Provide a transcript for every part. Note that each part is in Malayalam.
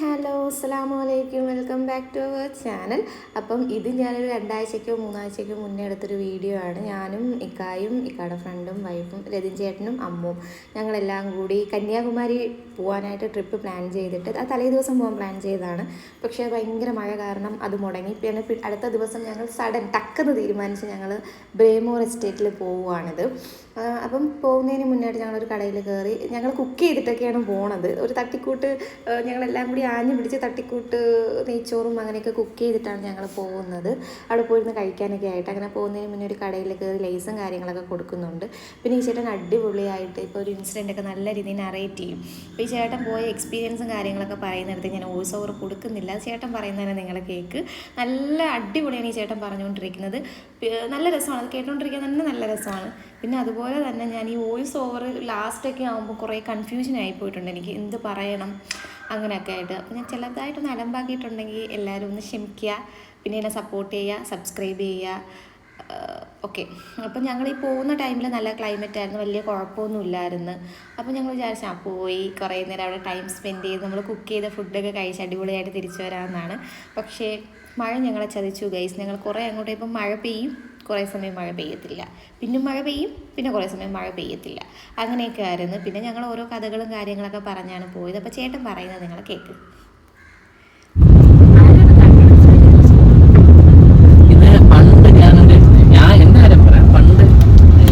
ഹലോ അസ്സാം വലൈക്കും welcome back to our channel. അപ്പം ഇത് ഞാനൊരു രണ്ടാഴ്ചയ്ക്കോ മൂന്നാഴ്ചയ്ക്കോ മുന്നേ എടുത്തൊരു വീഡിയോ ആണ്. ഞാനും ഇക്കായും ഇക്കാടെ ഫ്രണ്ടും വൈഫും രതിൻ ചേട്ടനും അമ്മും ഞങ്ങളെല്ലാം കൂടി കന്യാകുമാരി പോകാനായിട്ട് ട്രിപ്പ് പ്ലാൻ ചെയ്തിട്ട് ആ തലേ ദിവസം പോകാൻ പ്ലാൻ ചെയ്തതാണ്. പക്ഷേ ഭയങ്കര മഴ കാരണം അത് മുടങ്ങി. പിന്നെ അടുത്ത ദിവസം ഞങ്ങൾ സഡൻ ടക്കെന്ന് തീരുമാനിച്ച് ഞങ്ങൾ ബ്രേമോർ എസ്റ്റേറ്റിൽ പോവുകയാണിത് അപ്പം പോകുന്നതിന് മുന്നായിട്ട് ഞങ്ങളൊരു കടയിൽ കയറി ഞങ്ങൾ കുക്ക് ചെയ്തിട്ടൊക്കെയാണ് പോണത്. ഒരു തട്ടിക്കൂട്ട് ഞങ്ങളെല്ലാം കൂടി ആഞ്ഞു പിടിച്ച് തട്ടിക്കൂട്ട് നെയ്ച്ചോറും അങ്ങനെയൊക്കെ കുക്ക് ചെയ്തിട്ടാണ് ഞങ്ങൾ പോകുന്നത്. അവിടെ പോയിരുന്ന് കഴിക്കാനൊക്കെ ആയിട്ട്. അങ്ങനെ പോകുന്നതിന് മുന്നേ ഒരു കടയിൽ കയറി ലേസും കാര്യങ്ങളൊക്കെ കൊടുക്കുന്നുണ്ട്. പിന്നെ ഈ ചേട്ടൻ അടിപൊളിയായിട്ട് ഇപ്പോൾ ഒരു ഇൻസിഡന്റ് ഒക്കെ നല്ല രീതിയിൽ നറേറ്റ് ചെയ്യും. അപ്പോൾ ഈ ചേട്ടൻ പോയ എക്സ്പീരിയൻസും കാര്യങ്ങളൊക്കെ പറയുന്നിടത്ത് ഞാൻ വോയിസ് ഓവർ കൊടുക്കുന്നില്ല. ചേട്ടൻ പറയുന്നതന്നെ നിങ്ങൾ കേക്ക്. നല്ല അടിപൊളിയാണ് ഈ ചേട്ടൻ പറഞ്ഞുകൊണ്ടിരിക്കുന്നത്. നല്ല രസമാണ്. അത് കേട്ടുകൊണ്ടിരിക്കാൻ തന്നെ നല്ല രസമാണ്. പിന്നെ അതുപോലെ തന്നെ ഞാൻ ഈ വോയിസ് ഓവർ ലാസ്റ്റൊക്കെ ആകുമ്പോൾ കുറേ കൺഫ്യൂഷൻ ആയി പോയിട്ടുണ്ട്. എനിക്ക് എന്ത് പറയണം? അങ്ങനെയൊക്കെ ആയിട്ട്. ഞാൻ ചിലതായിട്ടൊന്ന് അലമ്പാക്കിയിട്ടുണ്ടെങ്കിൽ എല്ലാവരും ഒന്ന് ക്ഷമിക്കുക. പിന്നെ എന്നെ സപ്പോർട്ട് ചെയ്യുക സബ്സ്ക്രൈബ് ചെയ്യുക. ഓക്കെ അപ്പം ഞങ്ങൾ ഈ പോകുന്ന ടൈമിൽ നല്ല ക്ലൈമറ്റ് ആയിരുന്നു. വലിയ കുഴപ്പമൊന്നും ഇല്ലായിരുന്നു. അപ്പം ഞങ്ങൾ വിചാരിച്ചു ആ പോയി. കുറേ നേരം അവിടെ ടൈം സ്പെൻഡ് ചെയ്ത് നമ്മൾ കുക്ക് ചെയ്ത ഫുഡൊക്കെ കഴിച്ച് അടിപൊളിയായിട്ട് തിരിച്ചു വരാമെന്നാണ്. പക്ഷേ മഴ ഞങ്ങളെ ചതിച്ചു ഗൈസ് ഞങ്ങൾ കുറേ അങ്ങോട്ട് ഇപ്പം മഴ പെയ്യും. കുറേ സമയം മഴ പെയ്യത്തില്ല. പിന്നെ മഴ പെയ്യും പിന്നെ കുറേ സമയം മഴ പെയ്യത്തില്ല. അങ്ങനെയൊക്കെ ആയിരുന്നു. പിന്നെ ഞങ്ങൾ ഓരോ കഥകളും കാര്യങ്ങളൊക്കെ പറഞ്ഞാണ് പോയത്. അപ്പോൾ ചേട്ടൻ പറയുന്നത് നിങ്ങൾ കേൾക്ക് ഇത് പണ്ട് ഞാനൊരു ഞാൻ എന്റെ കാര്യം പറയാം പണ്ട്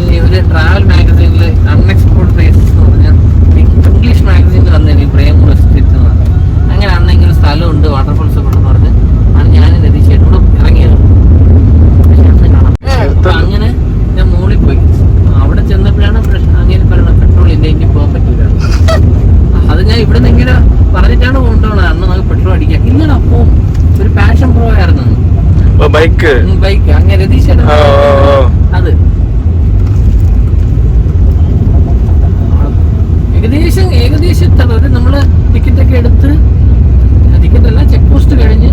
ഈ ഒരു ട്രാവൽ മാഗസീനിൽ അൺഎക്സ്പ്ലോർഡ് പ്ലേസസ് എന്ന് പറഞ്ഞ ഇംഗ്ലീഷ് മാഗസീനിൽ വന്നതിന് പ്രേമൂർ എസ്റ്റേറ്റ് എന്ന് പറഞ്ഞു അങ്ങനെ അന്ന് ഇങ്ങനെ ഒരു സ്ഥലമുണ്ട് വാട്ടർഫോൾസ് ഒക്കെ ഉണ്ടെന്ന് പറഞ്ഞ് ആണ് ഞാൻ രതീശേട്ടോടും ഇറങ്ങിയത് പക്ഷെ അന്ന് കാണാൻ അപ്പൊ അങ്ങനെ ഞാൻ മുകളിൽ പോയി അവിടെ ചെന്നപ്പോഴാണ് പ്രശ്നം അങ്ങനെ പറയണ പെട്രോൾ ഇല്ല ഇനി പോകാൻ പറ്റൂല അത് ഞാൻ ഇവിടെ നിന്ന് ഇങ്ങനെ പറഞ്ഞിട്ടാണ് കൊണ്ടുപോകണത് അന്ന് നമുക്ക് പെട്രോൾ അടിക്കാം ഇല്ലടാ അപ്പോ ഒരു പാഷൻ പ്രോ ആയിരുന്നു. ബൈക്ക്? ബൈക്ക്. അങ്ങനെ രതീശേട്ടൻ. അത്. ഏകദേശം ഏകദേശം ഒരു നമ്മൾ ടിക്കറ്റ് ഒക്കെ എടുത്ത് ടിക്കറ്റ് അല്ല ചെക്ക് പോസ്റ്റ് കഴിഞ്ഞ്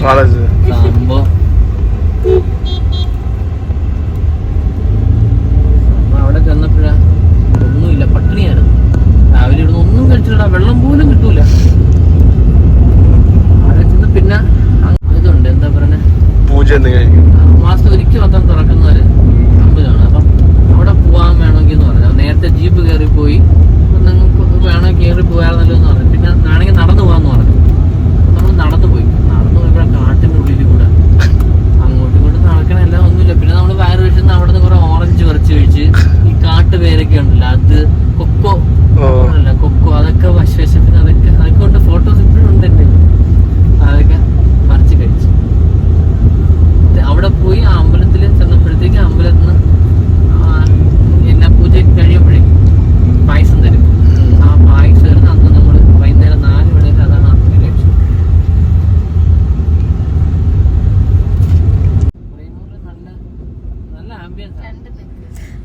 刷了，是。吧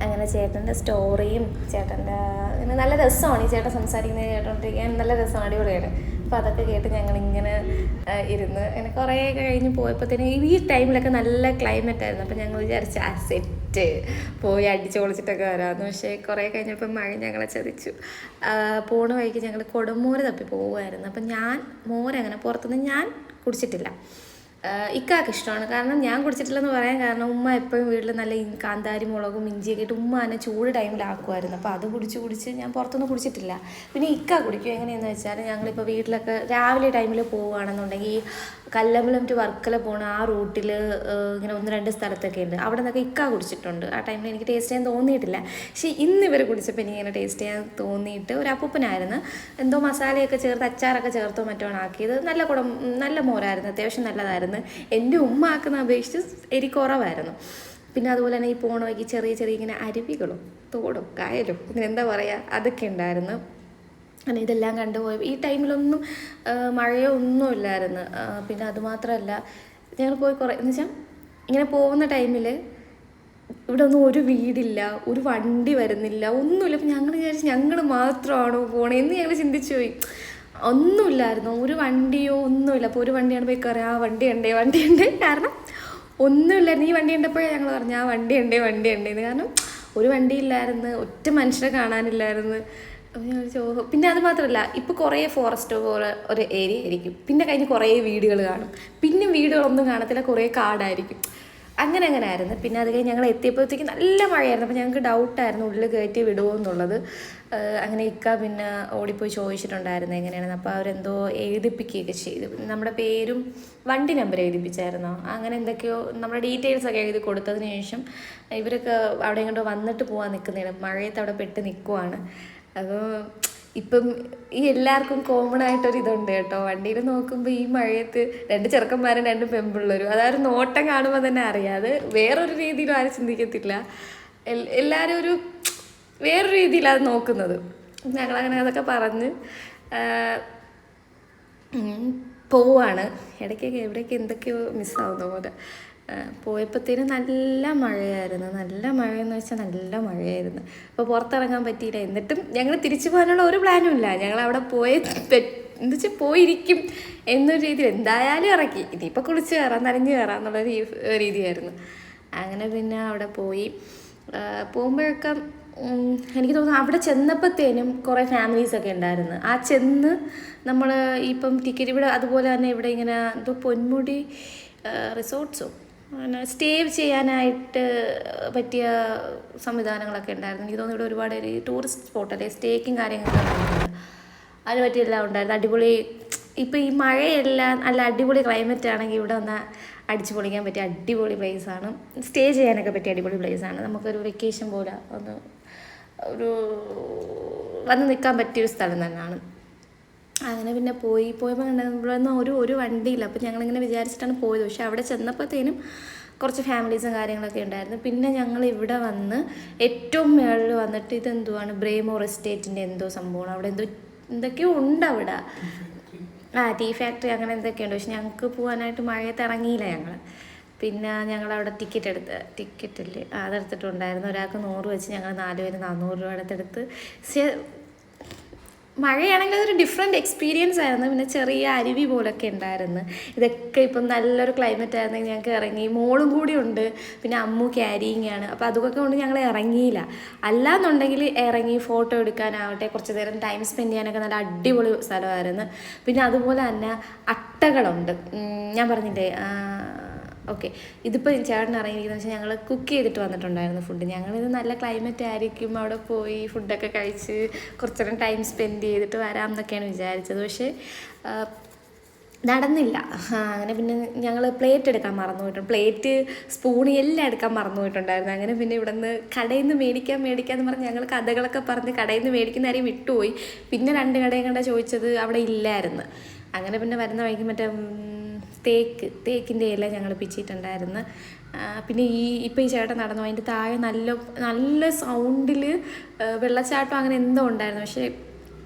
അങ്ങനെ ചേട്ടന്റെ സ്റ്റോറിയും ചേട്ടന്റെ അങ്ങനെ നല്ല രസമാണ് ഈ ചേട്ടൻ സംസാരിക്കുന്നത് കേട്ടോണ്ടിരിക്കാൻ. നല്ല രസമാണ് അടിപൊളിയാണ് അപ്പോൾ അതൊക്കെ കേട്ട് ഞങ്ങൾ ഇങ്ങനെ ഇരുന്ന് അങ്ങനെ കുറേ കഴിഞ്ഞ് പോയപ്പോഴത്തേനും ഈ ടൈമിലൊക്കെ നല്ല ക്ലൈമറ്റ് ആയിരുന്നു. അപ്പോൾ ഞങ്ങൾ വിചാരിച്ചു ആ സെറ്റ് പോയി അടിച്ച് പൊളിച്ചിട്ടൊക്കെ വരാമെന്ന് പക്ഷേ കുറേ കഴിഞ്ഞപ്പോൾ മഴ ഞങ്ങളെ ചതിച്ചു. പോണ വഴിക്ക് ഞങ്ങൾ കൊടുമോര് തപ്പി പോവുമായിരുന്നു അപ്പം ഞാൻ മോരങ്ങനെ പുറത്തുനിന്ന് ഞാൻ കുടിച്ചിട്ടില്ല. ഇക്കാക്ക് ഇഷ്ടമാണ്. കാരണം ഞാൻ കുടിച്ചിട്ടില്ലെന്ന് പറയാൻ കാരണം ഉമ്മ എപ്പോഴും വീട്ടിൽ നല്ല കാന്താരി മുളകും ഇഞ്ചിയൊക്കെ ഇട്ട് ഉമ്മ എന്നെ ചൂട് ടൈമിലാക്കുമായിരുന്നു അപ്പോൾ അത് കുടിച്ച് കുടിച്ച് ഞാൻ പുറത്തൊന്നും കുടിച്ചിട്ടില്ല. പിന്നെ ഇക്ക കുടിക്കും എങ്ങനെയെന്ന് വെച്ചാൽ ഞങ്ങളിപ്പോൾ വീട്ടിലൊക്കെ രാവിലെ ടൈമിൽ പോവുകയാണെന്നുണ്ടെങ്കിൽ കല്ലമ്പലം ടു വർക്കല പോണ ആ റൂട്ടിൽ ഇങ്ങനെ ഒന്ന് രണ്ട് സ്ഥലത്തൊക്കെ ഉണ്ട്. അവിടെ നിന്നൊക്കെ ഇക്ക കുടിച്ചിട്ടുണ്ട്. ആ ടൈമിൽ എനിക്ക് ടേസ്റ്റ് ചെയ്യാൻ തോന്നിയിട്ടില്ല. പക്ഷേ ഇന്ന് ഇവർ കുടിച്ചപ്പോൾ എനിക്ക് ഇങ്ങനെ ടേസ്റ്റ് ചെയ്യാൻ തോന്നിയിട്ട് ഒരു അപ്പൂപ്പനായിരുന്നു. എന്തോ മസാലയൊക്കെ ചേർത്ത് അച്ചാറൊക്കെ ചേർത്തോ മറ്റോ ആക്കിയത്. നല്ല കുടം നല്ല മോരായിരുന്നു. അത്യാവശ്യം നല്ലതായിരുന്നു. എന്റെ ഉമ്മ ആക്കുന്ന അപേക്ഷിച്ച് എരി കുറവായിരുന്നു. പിന്നെ അതുപോലെ തന്നെ ഈ പോണ വഴിക്ക് ചെറിയ ചെറിയ ഇങ്ങനെ അരുവികളും തോടും കായലും ഇങ്ങനെ എന്താ പറയുക അതൊക്കെ ഉണ്ടായിരുന്നു. അങ്ങനെ ഇതെല്ലാം കണ്ടുപോയി. ഈ ടൈമിലൊന്നും മഴയോ ഒന്നും ഇല്ലായിരുന്നു പിന്നെ അതുമാത്രമല്ല ഞങ്ങൾ പോയി കുറേ എന്ന് വെച്ചാൽ ഇങ്ങനെ പോകുന്ന ടൈമിൽ ഇവിടെ ഒന്നും ഒരു വീടില്ല ഒരു വണ്ടി വരുന്നില്ല ഒന്നുമില്ല. അപ്പം ഞങ്ങൾ വിചാരിച്ചു ഞങ്ങൾ മാത്രമാണോ പോണേ എന്ന് ഞങ്ങൾ ചിന്തിച്ചു പോയി. ഒന്നുമില്ലായിരുന്നു. ഒരു വണ്ടിയോ ഒന്നുമില്ല. അപ്പോൾ ഒരു വണ്ടിയാണ് പോയി കയറി ആ വണ്ടി ഉണ്ടേ വണ്ടി ഉണ്ടേ കാരണം ഒന്നുമില്ലായിരുന്നു. ഈ വണ്ടി ഉണ്ടപ്പോഴേ ഞങ്ങൾ പറഞ്ഞു ആ വണ്ടി ഉണ്ടേ വണ്ടി ഉണ്ടേന്ന് കാരണം ഒരു വണ്ടി ഇല്ലായിരുന്നു. ഒറ്റ മനുഷ്യരെ കാണാനില്ലായിരുന്നു. പിന്നെ അത് മാത്രമല്ല ഇപ്പോൾ കുറേ ഫോറസ്റ്റ് പോലെ ഒരു ഏരിയ ആയിരിക്കും. പിന്നെ കഴിഞ്ഞ് കുറേ വീടുകൾ കാണും. പിന്നെ വീടുകളൊന്നും കാണത്തില്ല കുറേ കാടായിരിക്കും. അങ്ങനെ അങ്ങനെ ആയിരുന്നു. പിന്നെ അത് കഴിഞ്ഞ് ഞങ്ങൾ എത്തിയപ്പോഴത്തേക്ക് നല്ല മഴയായിരുന്നു. അപ്പോൾ ഞങ്ങൾക്ക് ഡൗട്ടായിരുന്നു ഉള്ളിൽ കയറ്റി വിടുമോ എന്നുള്ളത്. അങ്ങനെ ഇക്ക പിന്നെ ഓടിപ്പോയി ചോദിച്ചിട്ടുണ്ടായിരുന്നു എങ്ങനെയാണെന്ന്. അപ്പോൾ അവരെന്തോ എഴുതിപ്പിക്കുകയൊക്കെ ചെയ്തു. നമ്മുടെ പേരും വണ്ടി നമ്പർ എഴുതിപ്പിച്ചായിരുന്നോ? അങ്ങനെ എന്തൊക്കെയോ നമ്മുടെ ഡീറ്റെയിൽസ് ഒക്കെ എഴുതി കൊടുത്തതിന് ശേഷം ഇവരൊക്കെ അവിടെ ഇങ്ങോട്ട് വന്നിട്ട് പോകാൻ നിൽക്കുന്നതാണ് മഴയത്ത് അവിടെ പെട്ട് നിൽക്കുവാണ് അപ്പോൾ ഇപ്പം ഈ എല്ലാവർക്കും കോമൺ ആയിട്ടൊരു ഇതുണ്ട് കേട്ടോ. വണ്ടിയിൽ നോക്കുമ്പോൾ ഈ മഴയത്ത് രണ്ട് ചെറുക്കന്മാരും രണ്ട് പെമ്പിള്ളേരും. അതായത് നോട്ടം കാണുമ്പോൾ തന്നെ അറിയാതെ വേറൊരു രീതിയിലും ആരും ചിന്തിക്കത്തില്ല. എല്ലാവരും ഒരു വേറൊരു രീതിയിലാണ് നോക്കുന്നത്. ഞങ്ങളങ്ങനെ അതൊക്കെ പറഞ്ഞ് പോവാണ്. ഇടയ്ക്കൊക്കെ എവിടേക്ക് എന്തൊക്കെയോ മിസ്സാവുന്ന പോലെ. പോയപ്പോഴത്തേനും നല്ല മഴയായിരുന്നു. നല്ല മഴയെന്ന് വെച്ചാൽ നല്ല മഴയായിരുന്നു. അപ്പോൾ പുറത്തിറങ്ങാൻ പറ്റിയില്ല. എന്നിട്ടും ഞങ്ങൾ തിരിച്ചു പോകാനുള്ള ഒരു പ്ലാനും ഇല്ല. ഞങ്ങൾ അവിടെ പോയ എന്ന് വെച്ചാൽ പോയിരിക്കും എന്നൊരു രീതിയിൽ എന്തായാലും ഇറക്കി. ഇനിയിപ്പോൾ കുളിച്ച് കയറാം നനഞ്ഞ് കയറാം എന്നുള്ള രീതിയായിരുന്നു. അങ്ങനെ പിന്നെ അവിടെ പോയി. പോകുമ്പോഴൊക്കെ എനിക്ക് തോന്നുന്നു അവിടെ ചെന്നപ്പോഴത്തേനും കുറേ ഫാമിലീസൊക്കെ ഉണ്ടായിരുന്നു. ആ ചെന്ന് നമ്മൾ ഇപ്പം ടിക്കറ്റ് ഇവിടെ അതുപോലെ തന്നെ ഇവിടെ ഇങ്ങനെ എന്തോ പൊന്മുടി റിസോർട്ട്സോ സ്റ്റേ ചെയ്യാനായിട്ട് പറ്റിയ സംവിധാനങ്ങളൊക്കെ ഉണ്ടായിരുന്നു. എനിക്ക് തോന്നുന്നു ഇവിടെ ഒരുപാട് ഒരു ടൂറിസ്റ്റ് സ്പോട്ട് അല്ലെങ്കിൽ സ്റ്റേക്കും കാര്യങ്ങളൊക്കെ ഉണ്ടായിരുന്നു അതിന് പറ്റിയെല്ലാം ഉണ്ടായിരുന്നു. അടിപൊളി ഇപ്പം ഈ മഴയെല്ലാം നല്ല അടിപൊളി ക്ലൈമറ്റ് ആണെങ്കിൽ ഇവിടെ വന്നാൽ അടിച്ചു പൊളിക്കാൻ പറ്റിയ അടിപൊളി പ്ലേസാണ് സ്റ്റേ ചെയ്യാനൊക്കെ പറ്റിയ അടിപൊളി പ്ലേസാണ് നമുക്കൊരു വെക്കേഷൻ പോലെ ഒന്ന് ഒരു വന്ന് നിൽക്കാൻ പറ്റിയൊരു സ്ഥലം തന്നെയാണ്. അങ്ങനെ പിന്നെ പോയി പോയപ്പോൾ കണ്ടപ്പോഴൊന്നും ഒരു ഒരു വണ്ടിയില്ല. അപ്പോൾ ഞങ്ങളിങ്ങനെ വിചാരിച്ചിട്ടാണ് പോയത്. പക്ഷെ അവിടെ ചെന്നപ്പോഴത്തേനും കുറച്ച് ഫാമിലീസും കാര്യങ്ങളൊക്കെ ഉണ്ടായിരുന്നു. പിന്നെ ഞങ്ങൾ ഇവിടെ വന്ന് ഏറ്റവും മേളിൽ വന്നിട്ട് ഇതെന്തുവാണ്? ബ്രേമോർ എസ്റ്റേറ്റിന്റെ എന്തോ സംഭവമാണ്. അവിടെ എന്തോ എന്തൊക്കെയോ ഉണ്ട് അവിടെ. ആ ടീ ഫാക്ടറി അങ്ങനെ എന്തൊക്കെയുണ്ട്. പക്ഷെ ഞങ്ങൾക്ക് പോകാനായിട്ട് മഴയത്ത് ഇറങ്ങിയില്ല ഞങ്ങൾ പിന്നെ ഞങ്ങൾ അവിടെ ടിക്കറ്റ് എടുത്ത് ടിക്കറ്റ് അല്ലേ ആ, അതെടുത്തിട്ടുണ്ടായിരുന്നു. ഒരാൾക്ക് നൂറ് വെച്ച് ഞങ്ങൾ നാല് പേര് നാനൂറ് രൂപ അടുത്തെടുത്ത് മഴയാണെങ്കിൽ അതൊരു ഡിഫറെന്റ് എക്സ്പീരിയൻസ് ആയിരുന്നു. പിന്നെ ചെറിയ അരുവി പോലൊക്കെ ഉണ്ടായിരുന്നു. ഇതൊക്കെ ഇപ്പം നല്ലൊരു ക്ലൈമറ്റ് ആയിരുന്നെങ്കിൽ ഞങ്ങൾക്ക് ഇറങ്ങി. മോളും കൂടി ഉണ്ട്. പിന്നെ അമ്മു ക്യാരിയിങ് അപ്പോൾ അതൊക്കെ കൊണ്ട് ഞങ്ങൾ ഇറങ്ങിയില്ല. അല്ലാന്നുണ്ടെങ്കിൽ ഇറങ്ങി ഫോട്ടോ എടുക്കാനാവട്ടെ. കുറച്ച് നേരം ടൈം സ്പെൻഡ് ചെയ്യാനൊക്കെ നല്ല അടിപൊളി സ്ഥലമായിരുന്നു. പിന്നെ അതുപോലെ തന്നെ അട്ടകളുണ്ട്. ഞാൻ പറഞ്ഞില്ലേ ഓക്കെ ഇതിപ്പോൾ ചേട്ടൻ ഇറങ്ങിയിരിക്കുന്നത് വെച്ചാൽ ഞങ്ങൾ കുക്ക് ചെയ്തിട്ട് വന്നിട്ടുണ്ടായിരുന്നു ഫുഡ് ഞങ്ങളിത് നല്ല ക്ലൈമറ്റ് ആയിരിക്കും അവിടെ പോയി ഫുഡൊക്കെ കഴിച്ച് കുറച്ചേരം ടൈം സ്പെൻഡ് ചെയ്തിട്ട് വരാം എന്നൊക്കെയാണ് വിചാരിച്ചത്. പക്ഷേ നടന്നില്ല. അങ്ങനെ പിന്നെ ഞങ്ങൾ പ്ലേറ്റ് എടുക്കാൻ മറന്നുപോയിട്ടുണ്ട് പ്ലേറ്റ് സ്പൂൺ എല്ലാം എടുക്കാൻ മറന്നു പോയിട്ടുണ്ടായിരുന്നു. അങ്ങനെ പിന്നെ ഇവിടെ നിന്ന് കടയിൽ നിന്ന് മേടിക്കാൻ മേടിക്കാന്ന് പറഞ്ഞ് ഞങ്ങൾ കഥകളൊക്കെ പറഞ്ഞ് കടയിൽ നിന്ന് മേടിക്കുന്ന ആരെയും വിട്ടുപോയി. പിന്നെ രണ്ട് കടയും കണ്ട ചോദിച്ചത് അവിടെ ഇല്ലായിരുന്നു. അങ്ങനെ പിന്നെ വരുന്ന വഴിക്ക് മറ്റേ തേക്ക് തേക്കിന്റെ ഇല ഞങ്ങൾ പിച്ചിട്ടുണ്ടായിരുന്നു. പിന്നെ ഈ ഇപ്പോൾ ഈ ചേട്ടൻ നടന്നു അതിന്റെ താഴെ നല്ല നല്ല സൗണ്ടിൽ വെള്ളച്ചാട്ടം അങ്ങനെ എന്തോ ഉണ്ടായിരുന്നു. പക്ഷേ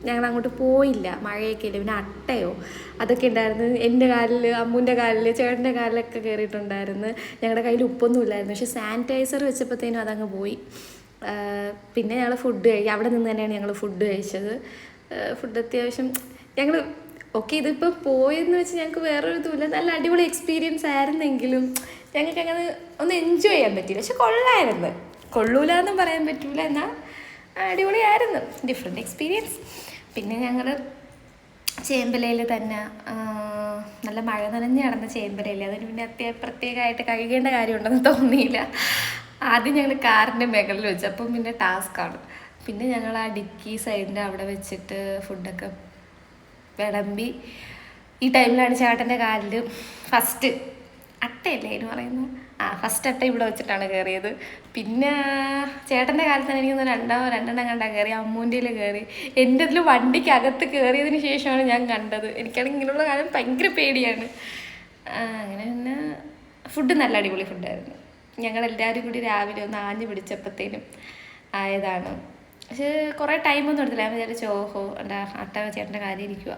ഞങ്ങൾ അങ്ങോട്ട് പോയില്ല. മഴയൊക്കെ ഇല്ല പിന്നെ അട്ടയോ? അതൊക്കെ ഉണ്ടായിരുന്നു. എന്റെ കാലിൽ അമ്മൂന്റെ കാലിൽ ചേട്ടന്റെ കാലിലൊക്കെ കയറിയിട്ടുണ്ടായിരുന്നു. ഞങ്ങളുടെ കയ്യിൽ ഉപ്പൊന്നും ഇല്ലായിരുന്നു. പക്ഷെ സാനിറ്റൈസർ വെച്ചപ്പോഴത്തേനും അതങ്ങ് പോയി. പിന്നെ ഞങ്ങൾ ഫുഡ് കഴിക്കും അവിടെ നിന്ന് തന്നെയാണ് ഞങ്ങൾ ഫുഡ് കഴിച്ചത്. ഫുഡ് അത്യാവശ്യം ഞങ്ങൾ ഓക്കെ ഇതിപ്പോൾ പോയെന്ന് വെച്ച് ഞങ്ങൾക്ക് വേറൊരു ഇതുമില്ല നല്ല അടിപൊളി എക്സ്പീരിയൻസ് ആയിരുന്നെങ്കിലും ഞങ്ങൾക്ക് അങ്ങനെ ഒന്ന് എൻജോയ് ചെയ്യാൻ പറ്റിയില്ല. പക്ഷെ കൊള്ളായിരുന്നു. കൊള്ളൂല എന്നും പറയാൻ പറ്റൂല എന്നാൽ അടിപൊളിയായിരുന്നു. ഡിഫറെന്റ് എക്സ്പീരിയൻസ് പിന്നെ ഞങ്ങൾ ചേമ്പലയിൽ തന്നെ നല്ല മഴ നനഞ്ഞ് നടന്ന ചേമ്പലയിൽ അതിന് പിന്നെ അത്യ പ്രത്യേകമായിട്ട് കഴുകേണ്ട കാര്യമുണ്ടെന്ന് തോന്നിയില്ല. ആദ്യം ഞങ്ങൾ കാറിന്റെ മേഖലയിൽ വെച്ചു. അപ്പം പിന്നെ ടാസ്ക്കാണ് പിന്നെ ഞങ്ങൾ ആ ഡിക്കി സൈഡിന്റെ അവിടെ വെച്ചിട്ട് ഫുഡൊക്കെ വിളമ്പി ഈ ടൈമിലാണ് ചേട്ടന്റെ കാലിൽ ഫസ്റ്റ് അട്ടയല്ലേ എന്ന് പറയുന്നത്. ആ ഫസ്റ്റ് അട്ട ഇവിടെ വെച്ചിട്ടാണ് കയറിയത്. പിന്നെ ചേട്ടന്റെ കാലത്ത് എനിക്ക് തോന്നുന്നു രണ്ടോ രണ്ടെണ്ണം കണ്ടാ കയറി അമ്മൂന്റെ കയറി. എന്റെ വണ്ടിക്ക് വണ്ടിക്കകത്ത് കയറിയതിന് ശേഷമാണ് ഞാൻ കണ്ടത്. എനിക്കാണെങ്കിൽ ഇങ്ങനെയുള്ള കാലം ഭയങ്കര പേടിയാണ്. അങ്ങനെ പിന്നെ ഫുഡ് നല്ല അടിപൊളി ഫുഡായിരുന്നു ഞങ്ങളെല്ലാവരും കൂടി രാവിലെ ഒന്ന് ആഞ്ഞു പിടിച്ചപ്പോഴത്തേനും ആയതാണ്. പക്ഷേ കുറേ ടൈമൊന്നും എടുത്തില്ല. ഞാൻ വിചാരിച്ചു ഓഹോ എന്റെ അട്ട ചേട്ടന്റെ കാര്യം ഇരിക്കുക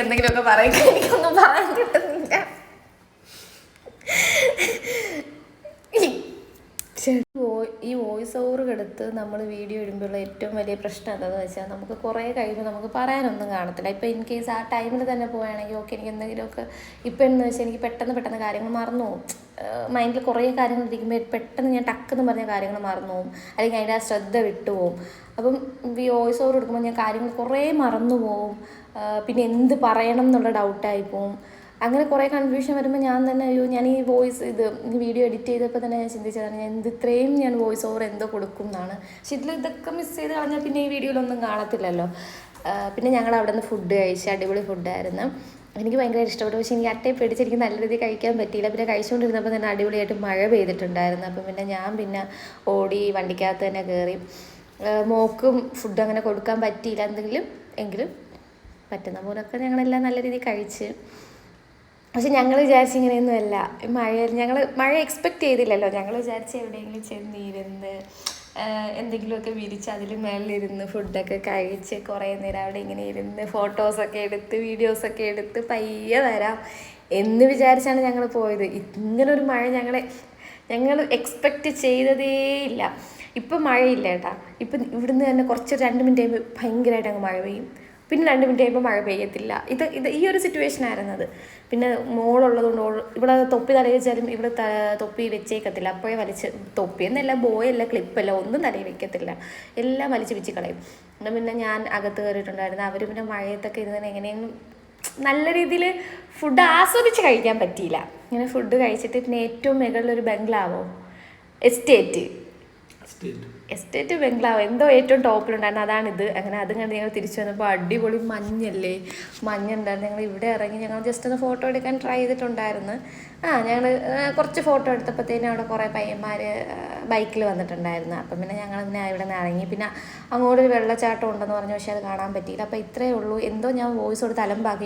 എന്തെങ്കിലുമൊക്കെ പറയാൻ എനിക്കൊന്നും പറയാൻ കിട്ടുന്നില്ല. ഈ വോയിസ് ഓവർ എടുത്ത് നമ്മൾ വീഡിയോ ഇടുമ്പോഴുള്ള ഏറ്റവും വലിയ പ്രശ്നം എന്താണെന്ന് വെച്ചാൽ നമുക്ക് കുറേ കഴിയുമ്പോൾ നമുക്ക് പറയാനൊന്നും കാണത്തില്ല. ഇപ്പോൾ ഇൻ കേസ് ആ ടൈമിൽ തന്നെ പോവുകയാണെങ്കിൽ ഓക്കെ എനിക്ക് എന്തെങ്കിലുമൊക്കെ ഇപ്പം എന്ന് വെച്ചാൽ എനിക്ക് പെട്ടെന്ന് പെട്ടെന്ന് കാര്യങ്ങൾ മറന്നു പോകും മൈൻഡിൽ കുറേ കാര്യങ്ങൾ ഇരിക്കുമ്പോൾ പെട്ടെന്ന് ഞാൻ ടക്കെന്ന് പറഞ്ഞ കാര്യങ്ങൾ മറന്നു പോകും അല്ലെങ്കിൽ അതിന്റെ ആ ശ്രദ്ധ വിട്ടുപോകും അപ്പം ഈ വോയിസ് ഓവർ എടുക്കുമ്പോൾ ഞാൻ കാര്യങ്ങൾ കുറേ മറന്നു പോവും. പിന്നെ എന്ത് പറയണം എന്നുള്ള ഡൗട്ടായി പോവും. അങ്ങനെ കുറേ കൺഫ്യൂഷൻ വരുമ്പോൾ ഞാൻ തന്നെ അയ്യോ ഞാൻ ഈ വോയിസ് ഇത് വീഡിയോ എഡിറ്റ് ചെയ്തപ്പോൾ തന്നെ ഞാൻ ചിന്തിച്ചതാണ് ഞാൻ എന്ത് ഇത്രയും ഞാൻ വോയിസ് ഓവർ എന്തോ കൊടുക്കും എന്നാണ്. പക്ഷെ ഇതിൽ ഇതൊക്കെ മിസ് ചെയ്ത് കളഞ്ഞാൽ പിന്നെ ഈ വീഡിയോയിലൊന്നും കാണത്തില്ലല്ലോ. പിന്നെ ഞങ്ങൾ അവിടെ നിന്ന് ഫുഡ് കഴിച്ച് അടിപൊളി ഫുഡായിരുന്നു എനിക്ക് ഭയങ്കര ഇഷ്ടപ്പെട്ടു. പക്ഷേ എനിക്ക് അട്ടയെ പിടിച്ച് നല്ല രീതിയിൽ കഴിക്കാൻ പറ്റിയില്ല. പിന്നെ കഴിച്ചുകൊണ്ടിരുന്നപ്പോൾ തന്നെ അടിപൊളിയായിട്ട് മഴ പെയ്തിട്ടുണ്ടായിരുന്നു. അപ്പം പിന്നെ ഞാൻ പിന്നെ ഓടി വണ്ടിക്കകത്ത് തന്നെ കയറി മോക്കും ഫുഡ് അങ്ങനെ കൊടുക്കാൻ പറ്റിയില്ല. എന്തെങ്കിലും എങ്കിലും പറ്റുന്ന പോലൊക്കെ ഞങ്ങളെല്ലാം നല്ല രീതിയിൽ കഴിച്ച്. പക്ഷെ ഞങ്ങൾ വിചാരിച്ച ഇങ്ങനെയൊന്നും അല്ല മഴ ഞങ്ങൾ മഴ എക്സ്പെക്ട് ചെയ്തില്ലല്ലോ. ഞങ്ങൾ വിചാരിച്ച എവിടെയെങ്കിലും ചെന്നിരുന്ന് എന്തെങ്കിലുമൊക്കെ വിരിച്ച് അതിൽ മേളിലിരുന്ന് ഫുഡൊക്കെ കഴിച്ച് കുറേ നേരം അവിടെ ഇങ്ങനെ ഇരുന്ന് ഫോട്ടോസൊക്കെ എടുത്ത് വീഡിയോസൊക്കെ എടുത്ത് പയ്യെ വരാം എന്ന് വിചാരിച്ചാണ് ഞങ്ങൾ പോയത്. ഇങ്ങനൊരു മഴ ഞങ്ങളെ ഞങ്ങൾ എക്സ്പെക്റ്റ് ചെയ്തതേയില്ല ഇപ്പം മഴയില്ല കേട്ടാ. ഇപ്പം ഇവിടുന്ന് തന്നെ കുറച്ച് രണ്ട് മിനിറ്റ് കഴിയുമ്പോൾ ഭയങ്കരമായിട്ട് അങ്ങ് മഴ പെയ്യും. പിന്നെ രണ്ട് മിനിറ്റ് കഴിയുമ്പോൾ മഴ പെയ്യത്തില്ല. ഇത് ഇത് ഈ ഒരു സിറ്റുവേഷൻ ആയിരുന്നത്. പിന്നെ മോളുള്ളതുകൊണ്ട് ഓൾ ഇവിടെ തൊപ്പി തലയിൽ വെച്ചാലും ഇവിടെ തൊപ്പി വെച്ചേക്കത്തില്ല. അപ്പോഴേ വലിച്ച് തൊപ്പി എന്നല്ല ബോയല്ല ക്ലിപ്പല്ല ഒന്നും തലയിൽ വെക്കത്തില്ല. എല്ലാം വലിച്ച് വെച്ച് കളയും. എന്നാൽ പിന്നെ ഞാൻ അകത്ത് കയറിയിട്ടുണ്ടായിരുന്നു. അവർ പിന്നെ മഴയത്തൊക്കെ ഇരുന്ന് എങ്ങനെയെങ്കിലും നല്ല രീതിയിൽ ഫുഡ് ആസ്വദിച്ച് കഴിക്കാൻ പറ്റിയില്ല. ഇങ്ങനെ ഫുഡ് കഴിച്ചിട്ട് പിന്നെ ഏറ്റവും മുകളിലൊരു ബംഗ്ലാവോ? എസ്റ്റേറ്റ് എസ്റ്റേറ്റ് ബംഗ്ലാവ്. എന്തോ ഏറ്റവും ടോപ്പിലുണ്ടായിരുന്നു അതാണിത്. അങ്ങനെ അതും കണ്ട് ഞങ്ങൾ തിരിച്ചു വന്നപ്പോൾ അടിപൊളി മഞ്ഞല്ലേ? മഞ്ഞുണ്ടായിരുന്നു ഞങ്ങൾ ഇവിടെ ഇറങ്ങി ഞങ്ങൾ ജസ്റ്റ് ഒന്ന് ഫോട്ടോ എടുക്കാൻ ട്രൈ ചെയ്തിട്ടുണ്ടായിരുന്നു. ആ ഞങ്ങൾ കുറച്ച് ഫോട്ടോ എടുത്തപ്പോഴത്തേനും അവിടെ കുറേ പയ്യന്മാർ ബൈക്കിൽ വന്നിട്ടുണ്ടായിരുന്നു. അപ്പം പിന്നെ ഞങ്ങൾ പിന്നെ ഇവിടെ നിന്ന് ഇറങ്ങി. പിന്നെ അങ്ങോട്ടൊരു വെള്ളച്ചാട്ടം ഉണ്ടെന്ന് പറഞ്ഞു. പക്ഷേ അത് കാണാൻ പറ്റിയില്ല. അപ്പോൾ ഇത്രയേ ഉള്ളൂ. എന്തോ ഞാൻ വോയിസ് കൊടുത്ത് അലമ്പാക്കി